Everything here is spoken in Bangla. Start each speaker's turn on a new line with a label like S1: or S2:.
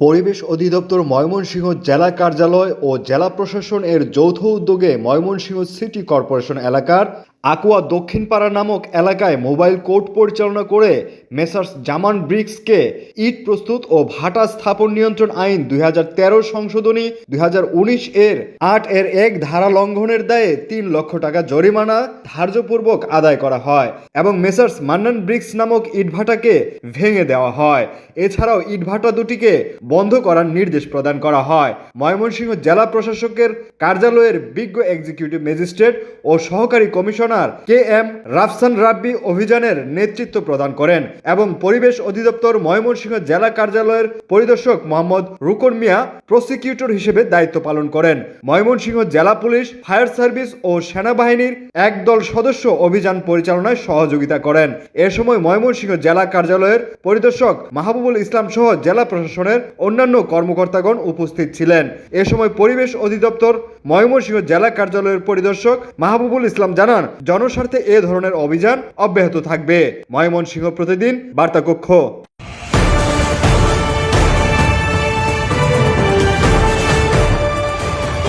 S1: পরিবেশ অধিদপ্তর ময়মনসিংহ জেলা কার্যালয় ও জেলা প্রশাসন এর যৌথ উদ্যোগে ময়মনসিংহ সিটি কর্পোরেশন এলাকার আকুয়া দক্ষিণপাড়া নামক এলাকায় মোবাইল কোর্ট পরিচালনা করে মেসার্স জামান ব্রিক্সকে ইট প্রস্তুত ও ভাটা স্থাপন নিয়ন্ত্রণ আইন দু হাজার তেরো সংশোধনী দু হাজার উনিশ এর আট এর এক ধারা লঙ্ঘনের দায়ে তিন লক্ষ টাকা জরিমানা ধার্যপূর্বক আদায় করা হয় এবং মেসার্স মান্নান ব্রিক্স নামক ইটভাটাকে ভেঙে দেওয়া হয়। এছাড়াও ইটভাটা দুটিকে বন্ধ করার নির্দেশ প্রদান করা হয়। ময়মনসিংহ জেলা প্রশাসকের কার্যালয়ের বিজ্ঞ এক্সিকিউটিভ ম্যাজিস্ট্রেট ও সহকারী commissioner K M Rafsan Rabbi অভিযানের নেতৃত্ব প্রদান করেন এবং পরিবেশ অধিদপ্তর ময়মনসিংহ জেলা কার্যালয়ের পরিদর্শক মোহাম্মদ রুকন মিয়া প্রসিকিউটর হিসেবে দায়িত্ব পালন করেন। ময়মনসিংহ জেলা পুলিশ, ফায়ার সার্ভিস ও সেনাবাহিনীর একদল সদস্য অভিযান পরিচালনায় সহযোগিতা করেন। এ সময় ময়মনসিংহ জেলা কার্যালয়ের পরিদর্শক মাহবুবুল ইসলাম সহ জেলা প্রশাসনের অন্যান্য কর্মকর্তাগণ উপস্থিত ছিলেন। এ সময় পরিবেশ অধিদপ্তর ময়মনসিংহ জেলা কার্যালয়ের পরিদর্শক মাহবুবুল ইসলাম জানান, জনস্বার্থে এ ধরনের অভিযান অব্যাহত থাকবে। ময়মনসিংহ প্রতিদিন বার্তা কক্ষ